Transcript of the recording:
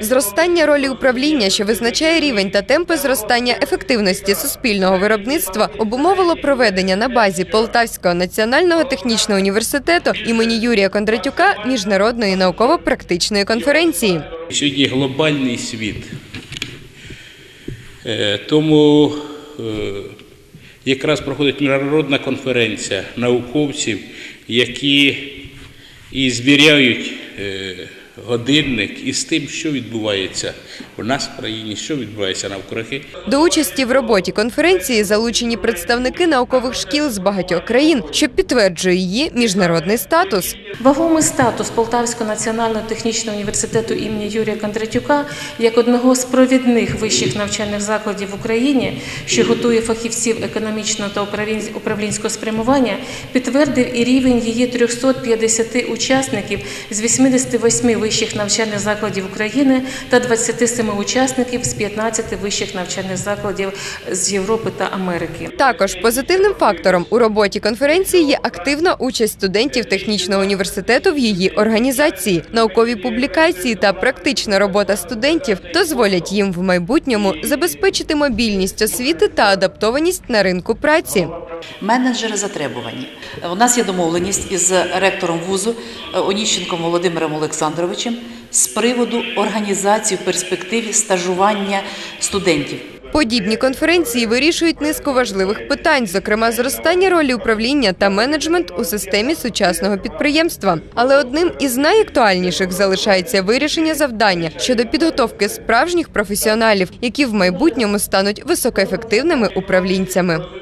Зростання ролі управління, що визначає рівень та темпи зростання ефективності суспільного виробництва, обумовило проведення на базі Полтавського національного технічного університету імені Юрія Кондратюка міжнародної науково-практичної конференції. Сьогодні глобальний світ. Е, Тому е, якраз проходить міжнародна конференція науковців, які і звіряють е, годинник із тим, що відбувається у нас в країні, що відбувається навкруги. До участі в роботі конференції залучені представники наукових шкіл з багатьох країн, що підтверджує її міжнародний статус. Вагомий статус Полтавського національного технічного університету імені Юрія Кондратюка як одного з провідних вищих навчальних закладів в Україні, що готує фахівців економічного та управлінсь- управлінського спрямування, підтвердив і рівень її 350 учасників з 88 вищих навчальних закладів України та 27 учасників з 15 вищих навчальних закладів з Європи та Америки. Також позитивним фактором у роботі конференції є активна участь студентів технічного університету в її організації. Наукові публікації та практична робота студентів дозволять їм в майбутньому забезпечити мобільність освіти та адаптованість на ринку праці. Менеджери затребувані. У нас є домовленість із ректором вузу е, Оніщенком Володимиром Олександровичем з приводу організації в перспективі стажування студентів. Подібні конференції вирішують низку важливих питань, зокрема зростання ролі управління та менеджмент у системі сучасного підприємства. Але одним із найактуальніших залишається вирішення завдання щодо підготовки справжніх професіоналів, які в майбутньому стануть високоефективними управлінцями.